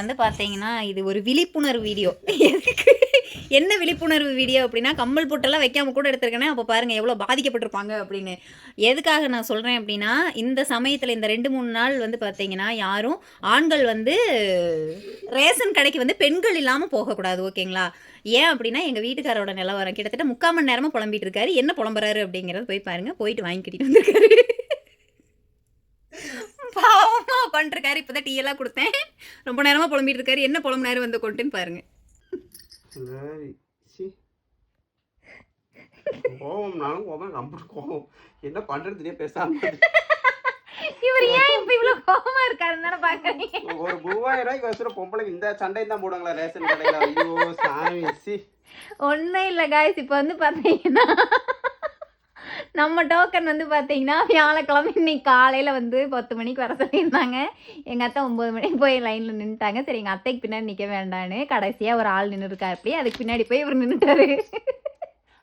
வந்து பார்த்தீங்கன்னா இது ஒரு விழிப்புணர்வு வீடியோ. எதுக்கு? என்ன விழிப்புணர்வு வீடியோ அப்படின்னா கம்மல் போட்டெல்லாம் வைக்காம கூட எடுத்திருக்கேனே அப்போ பாருங்கள் எவ்வளோ பாதிக்கப்பட்டிருப்பாங்க அப்படின்னு. எதுக்காக நான் சொல்கிறேன் அப்படின்னா இந்த சமயத்தில் இந்த ரெண்டு மூணு நாள் வந்து பார்த்தீங்கன்னா யாரும் ஆண்கள் வந்து ரேஷன் கடைக்கு வந்து பெண்கள் இல்லாமல் போகக்கூடாது ஓகேங்களா? ஏன் அப்படின்னா எங்கள் வீட்டுக்காரோட நிலவரம் கிட்டத்தட்ட முக்கால் மணி நேரமாக புலம்பிட்டு இருக்காரு. என்ன புலம்புறாரு அப்படிங்கிறத போய் பாருங்கள் போயிட்டு வாங்கிக்கிட்டு வந்துருக்காரு. பாவமா பண்ணிருக்காரு இப்போதான் டீ எல்லாம் கொடுத்தேன். ரொம்ப நேரமா புலம்பிட்டு இருக்காரு என்ன புலம்புனாரு வந்து கொண்டுன்னு பாருங்க. கோவம்னாலும் கோவம் ரொம்ப கோவம். என்ன பண்றதுனே பேசாம. இவர் ஏன் இப்ப இவ்வளவு கோவமா இருக்காருன்னு தானே பாக்குறீங்க? ஒரு மூவாயிரம் ரூபாய்க்கு வச்சுட்டு பொம்பளைக்கு இந்த சண்டை தான் போடுவாங்களா ரேஷன் கடையில? ஐயோ சாமி சி. ஒன்றும் இல்லை காய்ஸ் இப்போ வந்து பார்த்தீங்கன்னா நம்ம டோக்கன் வந்து பார்த்தீங்கன்னா வியாழக்கிழமை இன்னைக்கு காலையில் வந்து பத்து மணிக்கு வர சொல்லியிருந்தாங்க. எங்கள் அத்தை ஒம்பது மணிக்கு போய் லைனில் நின்றுட்டாங்க சரி எங்கள் அத்தைக்கு பின்னாடி நிற்க வேண்டான்னு கடைசியாக ஒரு ஆள் நின்று இருக்கா அப்படி அதுக்கு பின்னாடி போய் இவர் நின்றுட்டாரு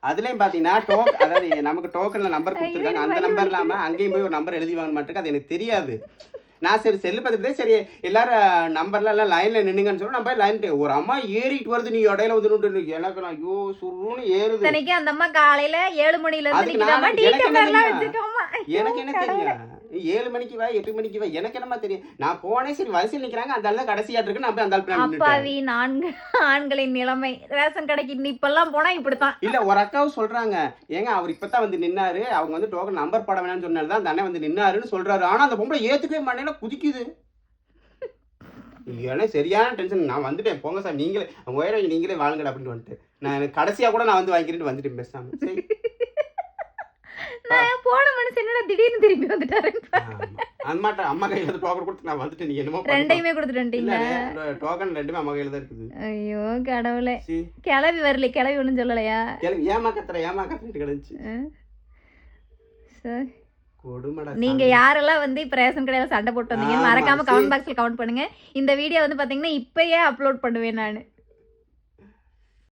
அதுலயும் பாத்தீங்கன்னா டோக் அதாவது நமக்கு டோக்கன்ல நம்பர் கொடுத்துருக்காங்க. அந்த நம்பர் இல்லாம அங்கேயும் போய் ஒரு நம்பர் எழுதி வாங்க மாட்டேங்க அது எனக்கு தெரியாது. நான் சரி செல்லு பார்த்துட்டு சரி எல்லாரும் நம்பர்ல எல்லாம் லைன்ல நின்னுங்கன்னு சொல்லி நம்ம லைன் ஒரு அம்மா ஏறிட்டு வருது நீ இடையில வந்து எனக்கு நான் ஐயோ சுருன்னு ஏறுது. அந்த அம்மா காலையில ஏழு மணில இருந்து எனக்கு என்ன தெரியும்? ஏழு மணிக்கு வா எட்டு மணிக்கு வா எனக்கு என்னமா தெரியும்? நான் போனேன் சரி வரிசையில் நிக்கிறாங்க அந்த ஆள் தான் கடைசியாட்டு இருக்கு நான் போய் அந்த ஆள். அப்பாவி நான்கு ஆண்களின் நிலைமை. ரேஷன் கடைக்கு இப்பெல்லாம் போனா இப்படித்தான். இல்ல ஒரு அக்காவும் சொல்றாங்க. ஏங்க அவர் இப்பதான் வந்து நின்னாரு. அவங்க வந்து டோக்கன் நம்பர் போட வேணாம்னு சொன்னால தான் அந்த வந்து நின்னாருன்னு சொல்றாரு. ஆனா அந்த பொம்பளை ஏத்துக்கவே மாட்டேன்னா குதிக்குது. ஏன்னா சரியான டென்ஷன் நான் வந்துட்டேன். போங்க சார் நீங்களே உயரம் நீங்களே வாழுங்கடா அப்படின்னு வந்துட்டு நான் கடைசியா கூட நான் வந்து வாங்கிக்கிறேன்னு வந்துட்டேன் பேசாம. சரி. நான் போன மனுஷன் என்னடா திடீர்னு திரும்பி வந்துட்டாரு மாட்டேன் அம்மா கையில டோக்கன் கொடுத்து நான் வந்துட்டேன். நீ என்னமோ. ரெண்டையுமே கொடுத்துட்டு வந்துட்டீங்களா இல்ல டோக்கன் ரெண்டுமே அம்மா கையில தான் இருக்குது. ஐயோ கடவுளே. கிளவி வரல கிளவி ஒன்றும் சொல்லலையா? ஏமா கத்துற ஏமா கத்துட்டு கிடந்துச்சு? சரி. நீங்க யாரெல்லாம் வந்து இப்ப ரேஷன் கடையில சண்டை போட்டு வந்தீங்கன்னு மறக்காம. கமெண்ட் பாக்ஸ்ல கமெண்ட் பண்ணுங்க. இந்த வீடியோ வந்து பாத்தீங்கன்னா இப்பயே அப்லோட் பண்ணுவேன் நான்.